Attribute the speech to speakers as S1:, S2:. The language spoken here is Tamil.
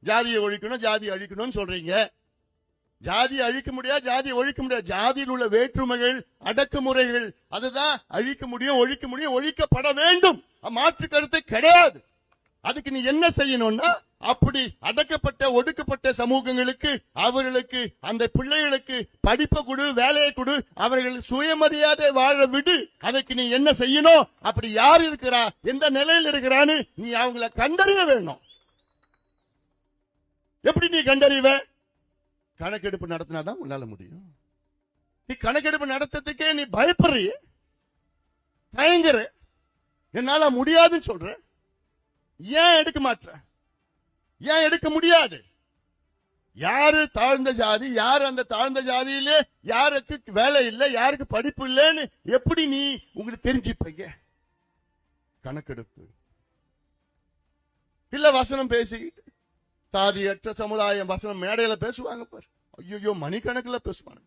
S1: ஜாதியை ஒழிக்கணும் ஜாதி அழிக்கணும்னு சொல்றீங்க. ஜாதி அழிக்க முடியாது ஜாதி ஒழிக்க முடியாது. ஜாதியில் உள்ள வேற்றுமைகள் அடக்குமுறைகள் அதுதான் அழிக்க முடியும் ஒழிக்க முடியும் ஒழிக்கப்பட வேண்டும். மாற்று கருத்து கிடையாது. அதுக்கு நீ என்ன செய்யணும்னா அப்படி அடக்கப்பட்ட ஒடுக்கப்பட்ட சமூகங்களுக்கு அவர்களுக்கு அந்த பிள்ளைகளுக்கு படிப்பை கொடு வேலையை கொடு அவர்கள் சுயமரியாதை வாழ விடு. அதுக்கு நீ என்ன செய்யணும்? அப்படி யார் இருக்கிறா? எந்த நிலையில் இருக்கிறான்னு நீ அவங்கள கண்டறிய வேணும். எப்படி நீ கண்டறிவ? கணக்கெடுப்பு நடத்தினாதான் உன்னால முடியும். நீ கணக்கெடுப்பு நடத்துறதுக்கே நீ பயப்படுறிய. தயங்குற. என்னால முடியாதுன்னு சொல்ற. ஏன் எடுக்க மாட்ற? ஏன் எடுக்க முடியாது? யாரு தாழ்ந்த ஜாதி யாரு அந்த தாழ்ந்த ஜாதியிலே யாருக்கு வேலை இல்லை யாருக்கு படிப்பு இல்லைன்னு எப்படி நீ உங்களுக்கு தெரிஞ்சுப்பீங்க? கணக்கெடுப்பு. இல்ல வசனம் பேசிக்கிட்டு சாதியற்ற சமுதாயம் வசனம் மேடையில பேசுவாங்க பாரு. ஐயோ மணிக்கணக்கில் பேசுவாங்க